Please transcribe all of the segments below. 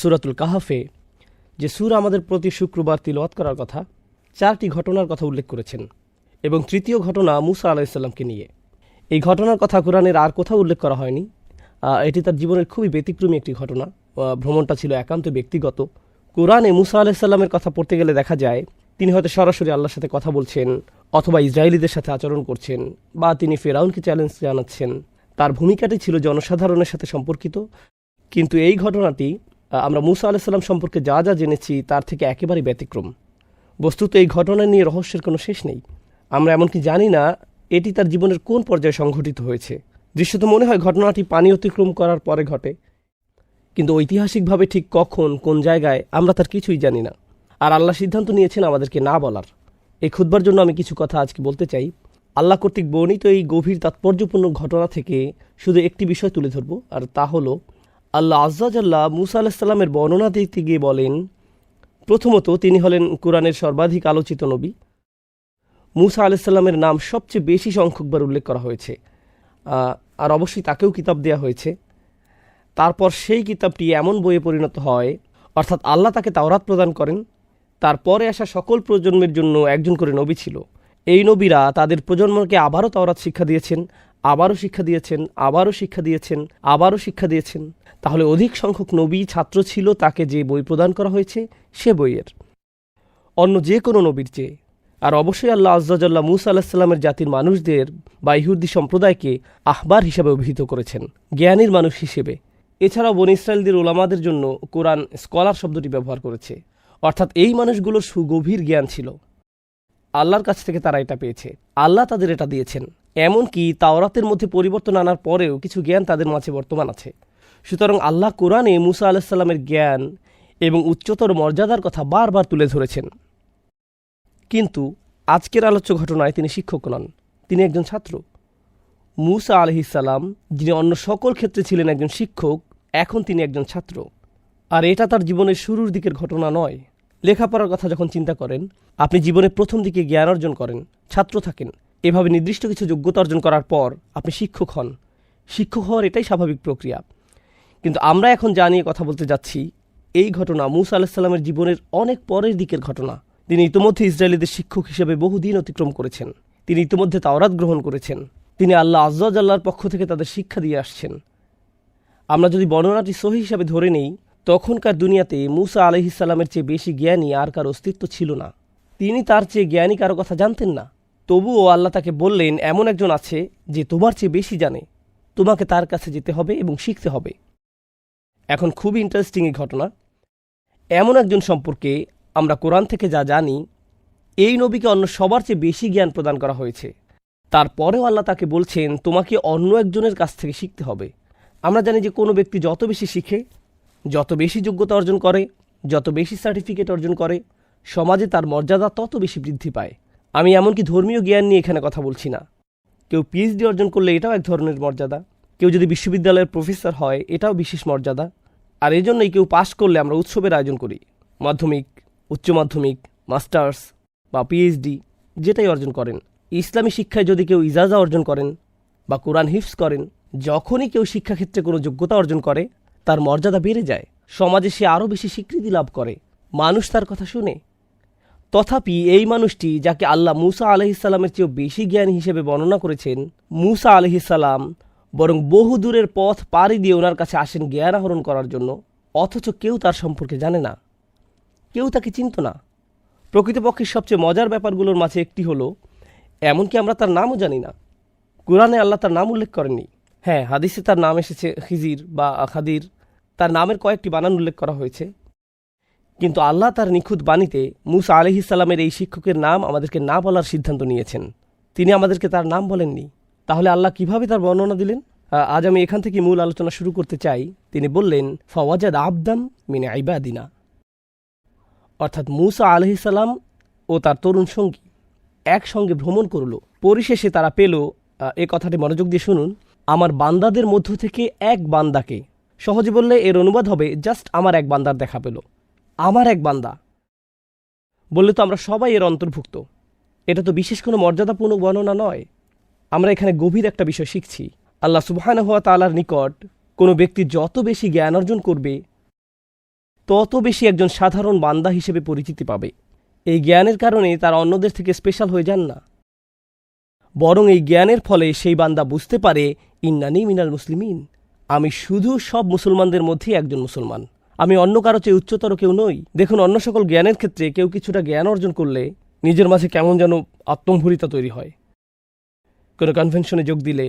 সুরাতুল কাহাফে, যে সুর আমাদের প্রতি শুক্রবার তিলওয়াত করার কথা, চারটি ঘটনার কথা উল্লেখ করেছেন এবং তৃতীয় ঘটনা মুসা আলাহিসাল্লামকে নিয়ে। এই ঘটনার কথা কোরআনের আর কোথাও উল্লেখ করা হয়নি। এটি তার জীবনের খুবই ব্যতিক্রমী একটি ঘটনা। ভ্রমণটা ছিল একান্ত ব্যক্তিগত। কোরআনে মুসা আলাহিসাল্লামের কথা পড়তে গেলে দেখা যায়, তিনি হয়তো সরাসরি আল্লাহর সাথে কথা বলছেন অথবা ইসরায়েলিদের সাথে আচরণ করছেন বা তিনি ফেরাউনকে চ্যালেঞ্জ জানাচ্ছেন। তার ভূমিকাটি ছিল জনসাধারণের সাথে সম্পর্কিত। কিন্তু এই ঘটনাটি আমরা মুসা আলাহিসাল্লাম সম্পর্কে যা যা জেনেছি তার থেকে একেবারেই ব্যতিক্রম। বস্তুত এই ঘটনা নিয়ে রহস্যের কোনো শেষ নেই। আমরা এমনকি জানি না এটি তার জীবনের কোন পর্যায়ে সংঘটিত হয়েছে। দৃশ্যত মনে হয় ঘটনাটি পানি অতিক্রম করার পরে ঘটে। কিন্তু ঐতিহাসিকভাবে ঠিক কখন, কোন জায়গায়, আমরা তার কিছুই জানি না। আর আল্লাহ সিদ্ধান্ত নিয়েছেন আমাদেরকে না বলার। এই খুদবার জন্য আমি কিছু কথা আজকে বলতে চাই। আল্লাহ কর্তৃক বর্ণিত এই গভীর, তাৎপর্যপূর্ণ ঘটনা থেকে শুধু একটি বিষয় তুলে ধরব, আর তা হলো আল্লাহ আজ্জাজাল্লাহ মুসা আলাহিসাল্লামের বর্ণনা দিতে গিয়ে বলেন, প্রথমত তিনি হলেন কোরআনের সর্বাধিক আলোচিত নবী। মুসা আলাইসাল্লামের নাম সবচেয়ে বেশি সংখ্যকবার উল্লেখ করা হয়েছে। আর অবশ্যই তাকেও কিতাব দেওয়া হয়েছে। তারপর সেই কিতাবটি এমন বইয়ে পরিণত হয়, অর্থাৎ আল্লাহ তাকে তাওরাত প্রদান করেন, তারপরে আসা সকল প্রজন্মের জন্য একজন করে নবী ছিল। এই নবীরা তাদের প্রজন্মকে আবারও তাওরাত শিক্ষা দিয়েছেন আবারও শিক্ষা দিয়েছেন, আবারও শিক্ষা দিয়েছেন, আবারও শিক্ষা দিয়েছেন। তাহলে অধিক সংখ্যক নবী ছাত্র ছিল তাকে যে বই প্রদান করা হয়েছে, সে বইয়ের। অন্য যে কোনো নবীর চেয়ে। আর অবশ্যই আল্লাহ আজ্জাজাল্লাহ মুসা আলাহিসাল্লামের জাতির মানুষদের বা ইহুদি সম্প্রদায়কে আহবার হিসাবে অভিহিত করেছেন, জ্ঞানীর মানুষ হিসেবে। এছাড়াও বন ইসরায়েলদের ওলামাদের জন্য কোরআন স্কলার শব্দটি ব্যবহার করেছে। অর্থাৎ এই মানুষগুলোর সুগভীর জ্ঞান ছিল। আল্লাহর কাছ থেকে তারা এটা পেয়েছে। আল্লাহ তাদের এটা দিয়েছেন। এমনকি তাওরাতের মধ্যে পরিবর্তন আনার পরেও কিছু জ্ঞান তাদের মাঝে বর্তমান আছে। সুতরাং আল্লাহ কোরআনে মুসা আলাহিসাল্লামের জ্ঞান এবং উচ্চতর মর্যাদার কথা বারবার তুলে ধরেছেন। কিন্তু আজকের আলোচ্য ঘটনায় তিনি শিক্ষক নন, তিনি একজন ছাত্র। মুসা আলহিসাল্লাম যিনি অন্য সকল ক্ষেত্রে ছিলেন একজন শিক্ষক, এখন তিনি একজন ছাত্র। আর এটা তার জীবনের শুরুর দিকের ঘটনা নয়। লেখাপড়ার কথা যখন চিন্তা করেন, আপনি জীবনে প্রথম দিকে জ্ঞান অর্জন করেন, ছাত্র থাকেন। এভাবে নির্দিষ্ট কিছু যোগ্যতা অর্জন করার পর আপনি শিক্ষক হন। শিক্ষক হওয়ার এটাই স্বাভাবিক প্রক্রিয়া। কিন্তু আমরা এখন যা নিয়ে কথা বলতে যাচ্ছি, এই ঘটনা মুসা আলাহিসাল্লামের জীবনের অনেক পরের দিকের ঘটনা। তিনি ইতিমধ্যে ইসরায়েলিদের শিক্ষক হিসেবে বহুদিন অতিক্রম করেছেন। তিনি ইতিমধ্যে তাওরাত গ্রহণ করেছেন। তিনি আল্লাহ আল্লাহর পক্ষ থেকে তাদের শিক্ষা দিয়ে আসছেন। আমরা যদি বর্ণনাটি সহি হিসাবে ধরে নেই, তখনকার দুনিয়াতে মুসা আলহিসাল্লামের চেয়ে বেশি জ্ঞানী আর কার অস্তিত্ব ছিল না। তিনি তার চেয়ে জ্ঞানী কারও কথা জানতেন না। তবুও আল্লাহ তাকে বললেন, এমন একজন আছে যে তোমার চেয়ে বেশি জানে। তোমাকে তার কাছে যেতে হবে এবং শিখতে হবে। এখন খুব ইন্টারেস্টিং এই ঘটনা। এমন একজন সম্পর্কে আমরা কোরআন থেকে যা জানি, এই নবীকে অন্য সবার চেয়ে বেশি জ্ঞান প্রদান করা হয়েছে। তারপরেও আল্লাহ তাকে বলছেন, তোমাকে অন্য একজনের কাছ থেকে শিখতে হবে। আমরা জানি যে কোনো ব্যক্তি যত বেশি শিখে, যত বেশি যোগ্যতা অর্জন করে, যত বেশি সার্টিফিকেট অর্জন করে, সমাজে তার মর্যাদা তত বেশি বৃদ্ধি পায়। আমি এমনকি ধর্মীয় জ্ঞান নিয়ে এখানে কথা বলছি না। কেউ পিএইচডি অর্জন করলে এটাও এক ধরনের মর্যাদা। কেউ যদি বিশ্ববিদ্যালয়ের প্রফেসর হয়, এটাও বিশেষ মর্যাদা। আর এই জন্যই কেউ পাশ করলে আমরা উৎসবের আয়োজন করি। মাধ্যমিক, উচ্চ মাধ্যমিক মাস্টার্স বা পিএইচডি যেটাই অর্জন করেন। ইসলামী শিক্ষায় যদি কেউ ইজাজা অর্জন করেন বা কোরআন হিফস করেন, যখনই কেউ শিক্ষাক্ষেত্রে কোনো যোগ্যতা অর্জন করে, তার মর্যাদা বেড়ে যায়। সমাজে সে আরও বেশি স্বীকৃতি লাভ করে। মানুষ তার কথা শুনে তথাপি এই মানুষটি, যাকে আল্লাহ মুসা আলহিসাল্লামের চেয়েও বেশি জ্ঞানী হিসেবে বর্ণনা করেছেন, মুসা আলহিসাল্লাম বরং বহু দূরের পথ পাড়ি দিয়ে ওনার কাছে আসেন জ্ঞান আহরণ করার জন্য, অথচ কেউ তার সম্পর্কে জানে না। কেউ তাকে চিনত না। প্রকৃতপক্ষে সবচেয়ে মজার ব্যাপারগুলোর মাঝে একটি হলো, এমনকি আমরা তার নামও জানি না। কোরআনে আল্লাহ তার নাম উল্লেখ করেননি। হ্যাঁ হাদিসে তার নাম এসেছে খিজির বা খাদির। তার নামের কয়েকটি বানান উল্লেখ করা হয়েছে। কিন্তু আল্লাহ তার নিখুঁত বাণীতে মুসা আলহিসাল্লামের এই শিক্ষকের নাম আমাদেরকে না বলার সিদ্ধান্ত নিয়েছেন। তিনি আমাদেরকে তার নাম বলেননি। তাহলে আল্লাহ কীভাবে তার বর্ণনা দিলেন? আজ আমি এখান থেকে মূল আলোচনা শুরু করতে চাই। তিনি বললেন, ফওয়াজাদ আবদাম মিনে আইবাদিনা অর্থাৎ মুসা আলহিসাল্লাম ও তার তরুণ সঙ্গী একসঙ্গে ভ্রমণ করল। পরিশেষে তারা পেল এ কথাটি মনোযোগ দিয়ে শুনুন। আমার বান্দাদের মধ্য থেকে এক বান্দাকে। সহজে বললে, এর অনুবাদ হবে, জাস্ট আমার এক বান্দার দেখা পেল। আমার এক বান্দা। বললে তো আমরা সবাই এর অন্তর্ভুক্ত। এটা তো বিশেষ কোনো মর্যাদাপূর্ণ বর্ণনা নয়। আমরা এখানে গভীর একটা বিষয় শিখছি। আল্লাহ সুবহান হওয়া তালার নিকট কোনো ব্যক্তি যত বেশি জ্ঞান অর্জন করবে, তত বেশি একজন সাধারণ বান্দা হিসেবে পরিচিতি পাবে। এই জ্ঞানের কারণে তারা অন্যদের থেকে স্পেশাল হয়ে যান না। বরং এই জ্ঞানের ফলে সেই বান্দা বুঝতে পারে, ইন্নানি মিনাল মুসলিমিন, আমি শুধু সব মুসলমানদের মধ্যেই একজন মুসলমান। আমি অন্য কারও চেয়ে উচ্চতর কেউ নই। দেখুন, অন্য সকল জ্ঞানের ক্ষেত্রে কেউ কিছুটা জ্ঞান অর্জন করলে নিজের মাঝে কেমন যেন আত্মম্ভরিতা তৈরি হয়। কোনো কনভেনশনে যোগ দিলে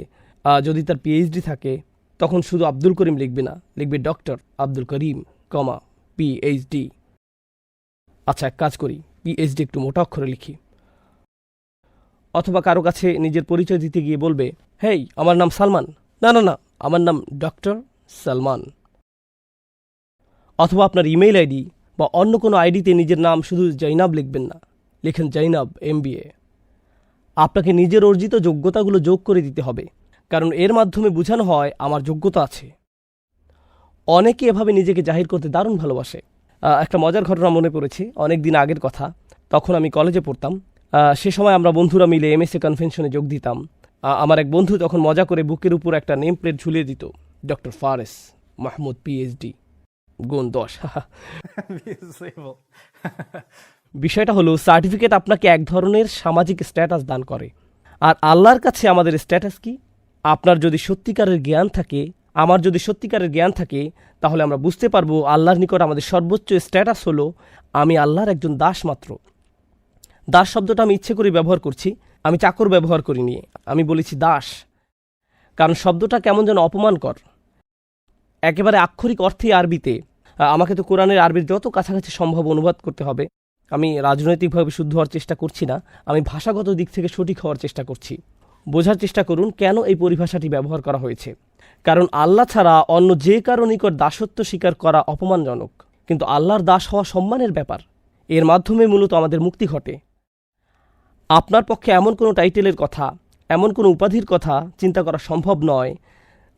যদি তার পিএইচডি থাকে, তখন শুধু আব্দুল করিম লিখবে না, লিখবে doctor Abdul Karim comma PhD আচ্ছা এক কাজ করি পিএইচডি একটু মোটা অক্ষরে লিখি। অথবা কারও কাছে নিজের পরিচয় দিতে গিয়ে বলবে, হেই, আমার নাম সালমান। না না না, আমার নাম ডক্টর সালমান। অথবা আপনার ইমেইল আইডি বা অন্য কোনো আইডিতে নিজের নাম শুধু জৈনাব লিখবেন না। লেখেন জৈনাব এমবিএ আপনাকে নিজের অর্জিত যোগ্যতাগুলো যোগ করে দিতে হবে, কারণ এর মাধ্যমে বোঝানো হয় আমার যোগ্যতা আছে। অনেকে এভাবে নিজেকে জাহির করতে দারুণ ভালোবাসে। একটা মজার ঘটনা মনে পড়েছে অনেক দিন আগের কথা। তখন আমি কলেজে পড়তাম। সে সময় আমরা বন্ধুরা মিলে এমএসএ কনভেনশনে যোগ দিতাম। আমার এক বন্ধু তখন মজা করে বুকের উপর একটা নেম প্লেট ঝুলিয়ে দিত, ডক্টর ফারেস মাহমুদ পিএইচডি গুণ দশ. বিষয়টা হলো সার্টিফিকেট আপনাকে এক ধরনের সামাজিক স্ট্যাটাস দান করে। আর আল্লাহর কাছে আমাদের স্ট্যাটাস কি? আপনার যদি সত্যিকারের জ্ঞান থাকে আমার যদি সত্যিকারের জ্ঞান থাকে তাহলে আমরা বুঝতে পারব আল্লাহর নিকট আমাদের সর্বোচ্চ স্ট্যাটাস হলো আমি আল্লাহর একজন দাস মাত্র। দাস শব্দটা আমি ইচ্ছে করে ব্যবহার করছি আমি চাকর ব্যবহার করিনি আমি বলেছি দাস। কারণ শব্দটা কেমন যেন অপমানকর। একেবারে আক্ষরিক অর্থে আরবিতে আমাকে তো কোরআনের আরবির যত কাছাকাছি সম্ভব অনুবাদ করতে হবে। আমি রাজনৈতিকভাবে শুদ্ধ হওয়ার চেষ্টা করছি না, আমি ভাষাগত দিক থেকে সঠিক হওয়ার চেষ্টা করছি। বোঝার চেষ্টা করুন কেন এই পরিভাষাটি ব্যবহার করা হয়েছে। কারণ আল্লাহ ছাড়া অন্য যে কারও নিকট দাসত্ব স্বীকার করা অপমানজনক। কিন্তু আল্লাহর দাস হওয়া সম্মানের ব্যাপার। এর মাধ্যমে মূলত আমাদের মুক্তি ঘটে। আপনার পক্ষে এমন কোনো টাইটেলের কথা, এমন কোনো উপাধির কথা চিন্তা করা সম্ভব নয়,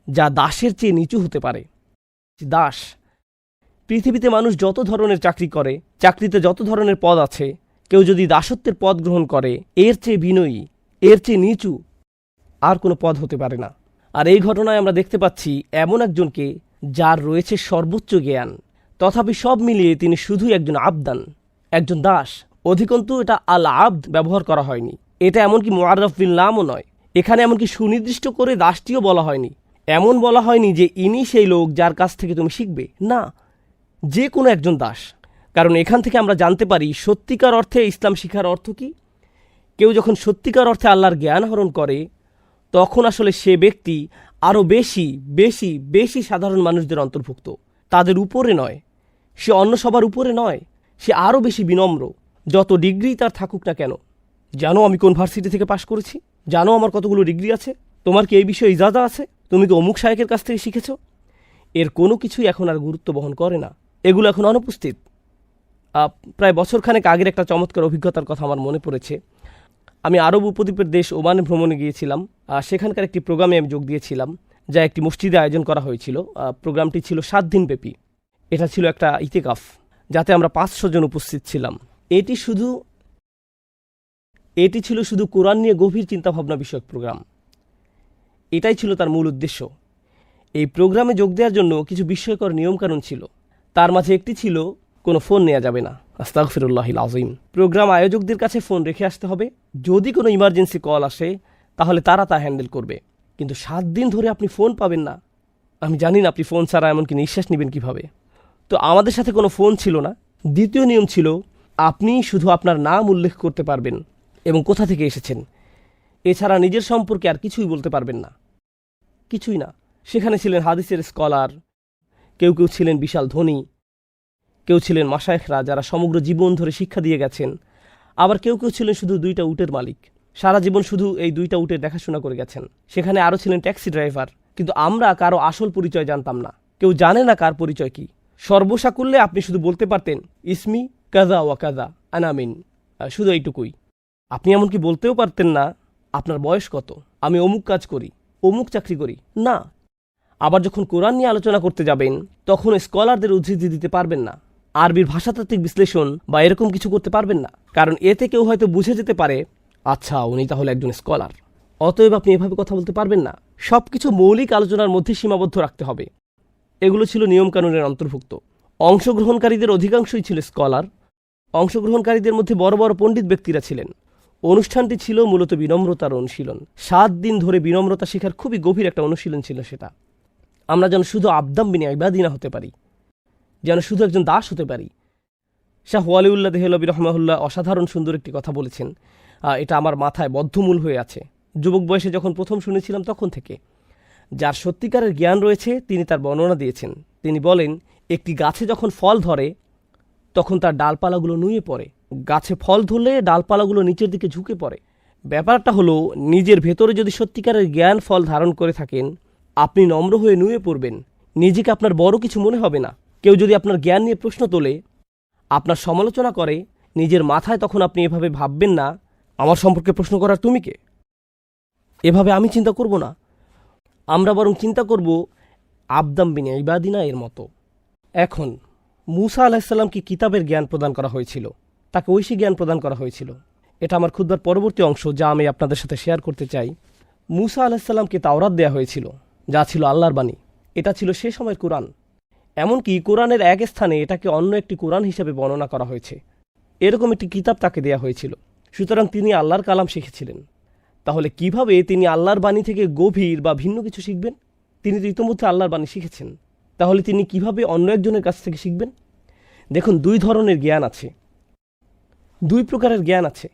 যা দাসের চেয়ে নিচু হতে পারে। দাস পৃথিবীতে মানুষ যত ধরনের চাকরি করে, চাকরিতে যত ধরনের পদ আছে, কেউ যদি দাসত্বের পদ গ্রহণ করে, এর চেয়ে বিনয়ী, এর চেয়ে নিচু আর কোনো পদ হতে পারে না। আর এই ঘটনায় আমরা দেখতে পাচ্ছি এমন একজনকে যার রয়েছে সর্বোচ্চ জ্ঞান। তথাপি সব মিলিয়ে তিনি শুধুই একজন আবদান, একজন দাস। অধিকন্তু এটা আল আব্দ ব্যবহার করা হয়নি। এটা এমনকি মোয়াররফ বিন নামও নয়। এখানে এমনকি সুনির্দিষ্ট করে দাসটিও বলা হয়নি। এমন বলা হয়নি যে ইনি সেই লোক যার কাছ থেকে তুমি শিখবে। না যে কোনো একজন দাস। কারণ এখান থেকে আমরা জানতে পারি, সত্যিকার অর্থে ইসলাম শিখার অর্থ কি? কেউ যখন সত্যিকার অর্থে আল্লাহর জ্ঞান আহরণ করে, তখন আসলে সে ব্যক্তি আরও বেশি বেশি বেশি সাধারণ মানুষদের অন্তর্ভুক্ত। তাদের উপরে নয়। সে অন্য সবার উপরে নয়। সে আরও বেশি বিনম্র। যত ডিগ্রি তার থাকুক না কেন। জানো আমি কোন ভার্সিটি থেকে পাশ করেছি? জানো আমার কতগুলো ডিগ্রি আছে? তোমার কি এই বিষয়ে ইজাজা আছে? তুমি কি অমুক শায়কের কাছ থেকে শিখেছ? এর কোনো কিছুই এখন আর গুরুত্ব বহন করে না। এগুলো এখন অনুপস্থিত। প্রায় বছরখানেক আগের একটা চমৎকার অভিজ্ঞতার কথা আমার মনে পড়েছে। আমি আরব উপদ্বীপের দেশ ওমানে ভ্রমণে গিয়েছিলাম সেখানকার একটি প্রোগ্রামে আমি যোগ দিয়েছিলাম, যা একটি মসজিদে আয়োজন করা হয়েছিল। প্রোগ্রামটি ছিল সাত দিনব্যাপী এটা ছিল একটা ইতেকাফ, যাতে আমরা পাঁচশো জন উপস্থিত ছিলাম। এটি শুধু, এটি ছিল শুধু কোরআন নিয়ে গভীর চিন্তাভাবনা বিষয়ক প্রোগ্রাম। এটাই ছিল তার মূল উদ্দেশ্য। এই প্রোগ্রামে যোগ দেওয়ার জন্য কিছু বিস্ময়কর নিয়মকানুন ছিল। তার মাঝে একটি ছিল, কোনো ফোন নেওয়া যাবে না। আস্তাগফিরুল্লাহিল আজিম প্রোগ্রাম আয়োজকদের কাছে ফোন রেখে আসতে হবে। যদি কোনো ইমার্জেন্সি কল আসে, তাহলে তারা তা হ্যান্ডেল করবে। কিন্তু সাত দিন ধরে আপনি ফোন পাবেন না। আমি জানি না আপনি ফোন ছাড়া এমনকি নিঃশ্বাস নেবেন কীভাবে। তো আমাদের সাথে কোনো ফোন ছিল না। দ্বিতীয় নিয়ম ছিল, আপনি শুধু আপনার নাম উল্লেখ করতে পারবেন এবং কোথা থেকে এসেছেন। এছাড়া নিজের সম্পর্কে আর কিছুই বলতে পারবেন না। কিছুই না। সেখানে ছিলেন হাদিসের স্কলার কেউ কেউ ছিলেন বিশাল ধনী, কেউ ছিলেন মাসায়েখরা যারা সমগ্র জীবন ধরে শিক্ষা দিয়ে গেছেন। আবার কেউ কেউ ছিলেন শুধু দুইটা উটের মালিক। সারা জীবন শুধু এই দুইটা উটের দেখাশোনা করে গেছেন। সেখানে আরও ছিলেন ট্যাক্সি ড্রাইভার। কিন্তু আমরা কারও আসল পরিচয় জানতাম না। কেউ জানে না কার পরিচয় কি। সর্বসাকুল্যে আপনি শুধু বলতে পারতেন, ইসমি কাজা ওয়া কাজা আনামিন শুধু এইটুকুই। আপনি এমনকি বলতেও পারতেন না, আপনার বয়স কত? আমি অমুক কাজ করি, অমুক চাকরি করি। না আবার যখন কোরআন নিয়ে আলোচনা করতে যাবেন, তখন স্কলারদের উদ্ধৃতি দিতে পারবেন না। আরবির ভাষাতাত্ত্বিক বিশ্লেষণ বা এরকম কিছু করতে পারবেন না। কারণ এতে কেউ হয়তো বুঝে যেতে পারে আচ্ছা উনি তাহলে একজন স্কলার। অতএব আপনি এভাবে কথা বলতে পারবেন না। সব কিছু মৌলিক আলোচনার মধ্যে সীমাবদ্ধ রাখতে হবে। এগুলো ছিল নিয়মকানুনের অন্তর্ভুক্ত। অংশগ্রহণকারীদের অধিকাংশই ছিল স্কলার। অংশগ্রহণকারীদের মধ্যে বড় বড় পণ্ডিত ব্যক্তিরা ছিলেন। অনুষ্ঠানটি ছিল মূলত বিনম্রতার অনুশীলন। সাত দিন ধরে বিনম্রতা শেখার খুবই গভীর একটা অনুশীলন ছিল সেটা। আমরা যেন শুধু আবদাম বিনে ইবাদিনা হতে পারি, যেন শুধু একজন দাস হতে পারি। শাহ ওয়ালিউল্লাহ দেহলবি রহমাহুল্লাহ অসাধারণ সুন্দর একটি কথা বলেছেন। এটা আমার মাথায় বদ্ধমূল হয়ে আছে। যুবক বয়সে যখন প্রথম শুনেছিলাম তখন থেকে, যার সত্যিকারের জ্ঞান রয়েছে, তিনি তার বর্ণনা দিয়েছেন। তিনি বলেন, একটি গাছে যখন ফল ধরে, তখন তার ডালপালাগুলো নুয়ে পড়ে। গাছে ফল ধরলে ডালপালাগুলো নিচের দিকে ঝুঁকে পড়ে। ব্যাপারটা হলো, নিজের ভেতরে যদি সত্যিকারের জ্ঞান ফল ধারণ করে থাকেন আপনি নম্র হয়ে নুয়ে পড়বেন। নিজেকে আপনার বড় কিছু মনে হবে না। কেউ যদি আপনার জ্ঞান নিয়ে প্রশ্ন তোলে, আপনার সমালোচনা করে, নিজের মাথায় তখন আপনি এভাবে ভাববেন না, আমার সম্পর্কে প্রশ্ন করার তুমি কে? এভাবে আমি চিন্তা করব না। আমরা বরং চিন্তা করব, আবদাম বিনে ইবাদিনা এর মতো। এখন, মুসা আলাহিসাল্লামকে কিতাবের জ্ঞান প্রদান করা হয়েছিল। তাকে ঐশী জ্ঞান প্রদান করা হয়েছিল। এটা আমার ক্ষুদ্বার পরবর্তী অংশ, যা আমি আপনাদের সাথে শেয়ার করতে চাই। মুসা আলাহিসাল্লামকে তাওরাত দেয়া হয়েছিল। যা ছিল আল্লাহর বাণী, এটা ছিল সে সময়ের কোরআন। এমনকি কোরআনের এক স্থানে এটাকে অন্য একটি কোরআন হিসেবে বর্ণনা করা হয়েছে। এরকম একটি কিতাব তাকে দেয়া হয়েছিল। সুতরাং তিনি আল্লাহর কালাম শিখেছিলেন। তাহলে কীভাবে তিনি আল্লাহর বাণী থেকে গভীর বা ভিন্ন কিছু শিখবেন? তিনি তো ইতিমধ্যে আল্লাহর বাণী শিখেছেন। তাহলে তিনি কীভাবে অন্য একজনের কাছ থেকে শিখবেন? দেখুন, দুই ধরনের জ্ঞান আছে। দুই প্রকারের জ্ঞান আছে।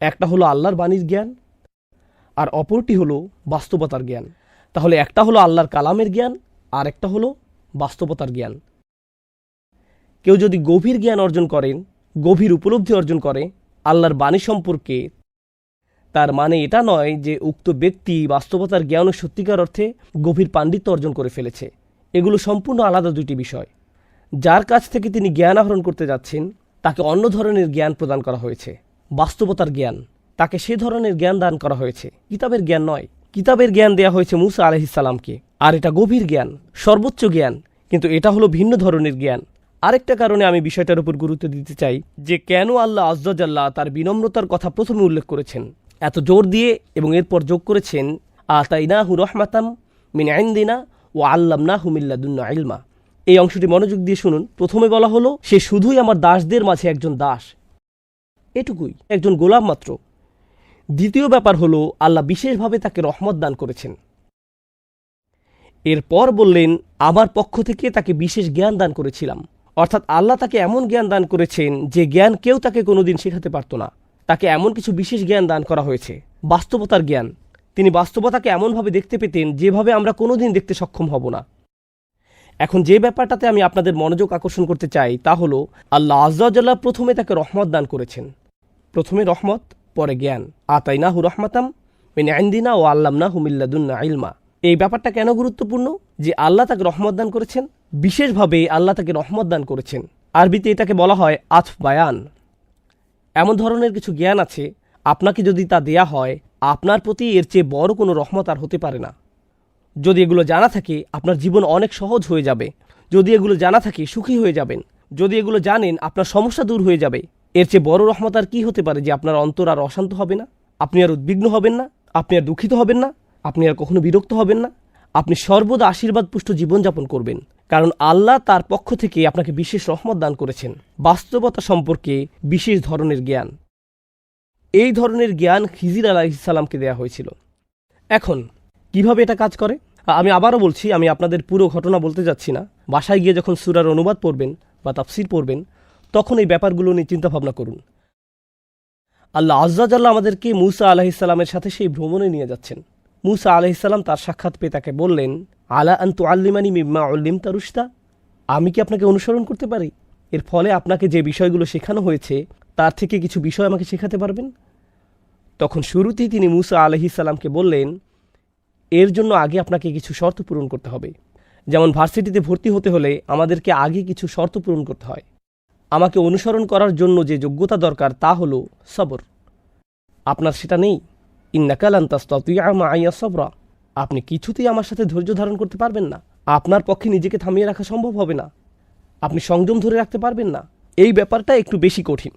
একটা হলো আল্লাহর বাণীর জ্ঞান, আর অপরটি হলো বাস্তবতার জ্ঞান। তাহলে একটা হলো আল্লাহর কালামের জ্ঞান, আর একটা হলো বাস্তবতার জ্ঞান। কেউ যদি গভীর জ্ঞান অর্জন করেন, গভীর উপলব্ধি অর্জন করে, আল্লাহর বাণী সম্পর্কে, তার মানে এটা নয় যে উক্ত ব্যক্তি বাস্তবতার জ্ঞান ও সত্যিকার অর্থে গভীর পাণ্ডিত্য অর্জন করে ফেলেছে। এগুলো সম্পূর্ণ আলাদা দুটি বিষয়। যার কাছ থেকে তিনি জ্ঞান আহরণ করতে যাচ্ছেন, তাকে অন্য ধরনের জ্ঞান প্রদান করা হয়েছে। বাস্তবতার জ্ঞান। তাকে সে ধরনের জ্ঞান দান করা হয়েছে। কিতাবের জ্ঞান নয়। কিতাবের জ্ঞান দেয়া হয়েছে মুসা আলহিসাল্লামকে আর এটা গভীর জ্ঞান, সর্বোচ্চ জ্ঞান, কিন্তু এটা হলো ভিন্ন ধরনের জ্ঞান। আরেকটা কারণে আমি বিষয়টার উপর গুরুত্ব দিতে চাই যে কেন আল্লাহ আজ্জাল্লাহ তার বিনম্রতার কথা প্রথমে উল্লেখ করেছেন। এত জোর দিয়ে এবং এরপর যোগ করেছেন, আতাইনাহু রহমাতাম মিন আইন্দিনা ও আল্লামনা হুমিল্লাদুন্না ইলমা। এই অংশটি মনোযোগ দিয়ে শুনুন। প্রথমে বলা হলো, সে শুধুই আমার দাসদের মাঝে একজন দাস। এটুকুই, একজন গোলাম মাত্র। দ্বিতীয় ব্যাপার হলো, আল্লাহ বিশেষভাবে তাকে রহমত দান করেছেন। এরপর বললেন, আমার পক্ষ থেকে তাকে বিশেষ জ্ঞান দান করেছিলাম। অর্থাৎ আল্লাহ তাকে এমন জ্ঞান দান করেছেন যে জ্ঞান কেউ তাকে কোনোদিন শেখাতে পারত না। তাকে এমন কিছু বিশেষ জ্ঞান দান করা হয়েছে, বাস্তবতার জ্ঞান। তিনি বাস্তবতাকে এমনভাবে দেখতে পেতেন যেভাবে আমরা কোনোদিন দেখতে সক্ষম হব না। এখন যে ব্যাপারটাতে আমি আপনাদের মনোযোগ আকর্ষণ করতে চাই তা হলো, আল্লাহ আজ্লাহ প্রথমে তাকে রহমত দান করেছেন। প্রথমে রহমত পরে জ্ঞান। আতাইনাহু রহমাতাম মিন আইন্দিনা ও আল্লামনা হুমিল্লাদুন্না ইলমা। এই ব্যাপারটা কেন গুরুত্বপূর্ণ? যে আল্লাহ তাকে রহমত দান করেছেন, বিশেষভাবে আল্লাহ তাকে রহমত দান করেছেন। আরবিতে এটাকে বলা হয় আতফ বায়ান। এমন ধরনের কিছু জ্ঞান আছে, আপনাকে যদি তা দেয়া হয়, আপনার প্রতি এর চেয়ে বড় কোনো রহমত আর হতে পারে না। যদি এগুলো জানা থাকে, আপনার জীবন অনেক সহজ হয়ে যাবে। যদি এগুলো জানা থাকে, সুখী হয়ে যাবেন। যদি এগুলো জানেন, আপনার সমস্যা দূর হয়ে যাবে। এর চেয়ে বড় রহমত আর কি হতে পারে যে আপনার অন্তর আর অশান্ত হবে না? আপনি আর উদ্বিগ্ন হবেন না, আপনি আর দুঃখিত হবেন না, আপনি আর কখনো বিরক্ত হবেন না। আপনি সর্বদা আশীর্বাদ পুষ্ট জীবনযাপন করবেন, কারণ আল্লাহ তার পক্ষ থেকে আপনাকে বিশেষ রহমত দান করেছেন। বাস্তবতা সম্পর্কে বিশেষ ধরনের জ্ঞান। এই ধরনের জ্ঞান খিজির আলাহিসাল্লামকে দেয়া হয়েছিল। এখন, কীভাবে এটা কাজ করে? আমি আবারও বলছি, আমি আপনাদের পুরো ঘটনা বলতে যাচ্ছি না। বাসায় গিয়ে যখন সুরার অনুবাদ পড়বেন বা তাফসির পড়বেন তখন এই ব্যাপারগুলো নিয়ে চিন্তাভাবনা করুন। আল্লাহ আজ্জাজাল্লাহ আমাদেরকে মুসা আলাহিসাল্লামের সাথে সেই ভ্রমণে নিয়ে যাচ্ছেন। মুসা আলাহিসাল্লাম তার সাক্ষাৎ পেয়ে তাকে বললেন, আলা আন্তু আল্লিমানি মিম্মা উল্লিম তারুস্তা আমি কি আপনাকে অনুসরণ করতে পারি? এর ফলে আপনাকে যে বিষয়গুলো শেখানো হয়েছে, তার থেকে কিছু বিষয় আমাকে শেখাতে পারবেন? তখন শুরুতেই তিনি মুসা আলহিসাল্লামকে বললেন, এর জন্য আগে আপনাকে কিছু শর্ত পূরণ করতে হবে। যেমন ভার্সিটিতে ভর্তি হতে হলে আমাদেরকে আগে কিছু শর্ত পূরণ করতে হয়। আমাকে অনুসরণ করার জন্য যে যোগ্যতা দরকার তা হলো সবর। আপনার সেটা নেই। ইন্নাকালান্তাস্তিয়া সবরা। আপনি কিছুতেই আমার সাথে ধৈর্য ধারণ করতে পারবেন না। আপনার পক্ষে নিজেকে থামিয়ে রাখা সম্ভব হবে না। আপনি সংযম ধরে রাখতে পারবেন না। এই ব্যাপারটা একটু বেশি কঠিন।